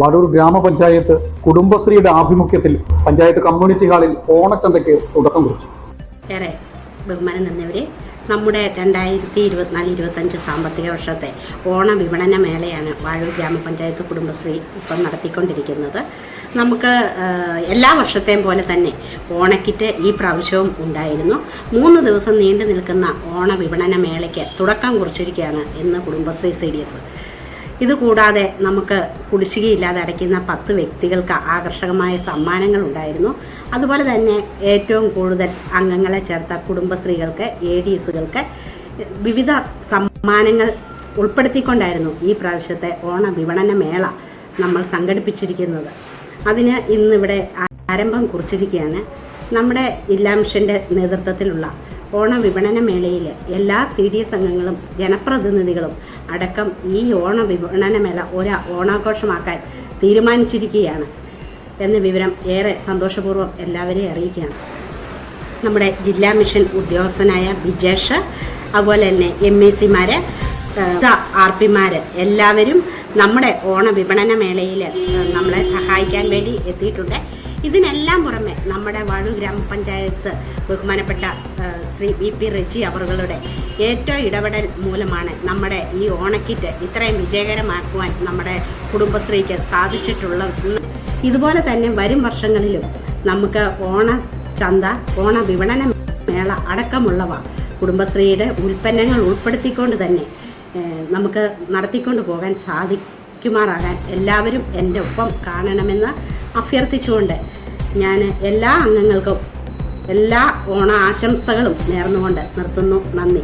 വടൂർ ഗ്രാമപഞ്ചായത്ത് കുടുംബശ്രീയുടെ ആഭിമുഖ്യത്തിൽ പഞ്ചായത്ത് കമ്മ്യൂണിറ്റി ഹാളിൽ ഓണച്ചന്തയ്ക്ക് തുടക്കം കുറിച്ചു. ഏറെ ബഹുമാനം നിന്നവരെ നമ്മുടെ രണ്ടായിരത്തി ഇരുപത്തിനാല് ഇരുപത്തഞ്ച് സാമ്പത്തിക വർഷത്തെ ഓണ വിപണന മേളയാണ് വാഴൂർ ഗ്രാമപഞ്ചായത്ത് കുടുംബശ്രീ ഇപ്പം നടത്തിക്കൊണ്ടിരിക്കുന്നത്. നമുക്ക് എല്ലാ വർഷത്തെയും പോലെ തന്നെ ഓണക്കിറ്റ് ഈ പ്രാവശ്യവും ഉണ്ടായിരുന്നു. മൂന്ന് ദിവസം നീണ്ടു നിൽക്കുന്ന ഓണ വിപണന മേളയ്ക്ക് തുടക്കം കുറിച്ചിരിക്കുകയാണ് ഇന്ന് കുടുംബശ്രീ സി ഇതുകൂടാതെ നമുക്ക് കുടിശ്ശികയില്ലാതെ അടയ്ക്കുന്ന പത്ത് വ്യക്തികൾക്ക് ആകർഷകമായ സമ്മാനങ്ങൾ ഉണ്ടായിരുന്നു. അതുപോലെ തന്നെ ഏറ്റവും കൂടുതൽ അംഗങ്ങളെ ചേർത്ത കുടുംബശ്രീകൾക്ക് എ ഡി എസുകൾക്ക് വിവിധ സമ്മാനങ്ങൾ ഉൾപ്പെടുത്തിക്കൊണ്ടായിരുന്നു ഈ പ്രാവശ്യത്തെ ഓണ വിപണന മേള നമ്മൾ സംഘടിപ്പിച്ചിരിക്കുന്നത്. അതിന് ഇന്നിവിടെ ആരംഭം കുറിച്ചിരിക്കുകയാണ്. നമ്മുടെ ജില്ലാ മിഷന്റെ നേതൃത്വത്തിലുള്ള ഓണ വിപണന മേളയിൽ എല്ലാ സി ഡി എസ് അംഗങ്ങളും ജനപ്രതിനിധികളും അടക്കം ഈ ഓണ വിപണന മേള ഒരു ഓണാഘോഷമാക്കാൻ തീരുമാനിച്ചിരിക്കുകയാണ് എന്ന വിവരം ഏറെ സന്തോഷപൂർവം എല്ലാവരെയും അറിയിക്കുകയാണ്. നമ്മുടെ ജില്ലാ മിഷൻ ഉദ്യോഗസ്ഥനായ ബിജേഷ് അതുപോലെ തന്നെ എം എ സിമാര് ആർ പിമാര് എല്ലാവരും നമ്മുടെ ഓണ വിപണന മേളയിൽ നമ്മളെ സഹായിക്കാൻ വേണ്ടി എത്തിയിട്ടുണ്ട്. ഇതിനെല്ലാം പുറമെ നമ്മുടെ വാഴൂർ ഗ്രാമപഞ്ചായത്ത് ബഹുമാനപ്പെട്ട ശ്രീ വി പി റെജി അവറുകളുടെ ഏറ്റവും ഇടപെടൽ മൂലമാണ് നമ്മുടെ ഈ ഓണക്കിറ്റ് ഇത്രയും വിജയകരമാക്കുവാൻ നമ്മുടെ കുടുംബശ്രീക്ക് സാധിച്ചിട്ടുള്ളത്. ഇതുപോലെ തന്നെ വരും വർഷങ്ങളിലും നമുക്ക് ഓണ ചന്ത ഓണ വിപണന മേള അടക്കമുള്ളവ കുടുംബശ്രീയുടെ ഉൽപ്പന്നങ്ങൾ ഉൾപ്പെടുത്തിക്കൊണ്ട് തന്നെ നമുക്ക് നടത്തിക്കൊണ്ട് പോകാൻ സാധിക്കുമാറാകാൻ എല്ലാവരും എന്റെ ഒപ്പം കാണണമെന്ന് അഭ്യർത്ഥിച്ചുകൊണ്ട് ഞാൻ എല്ലാ അംഗങ്ങൾക്കും എല്ലാ ഓണ ആശംസകളും നേർന്നുകൊണ്ട് നിർത്തുന്നു. നന്ദി.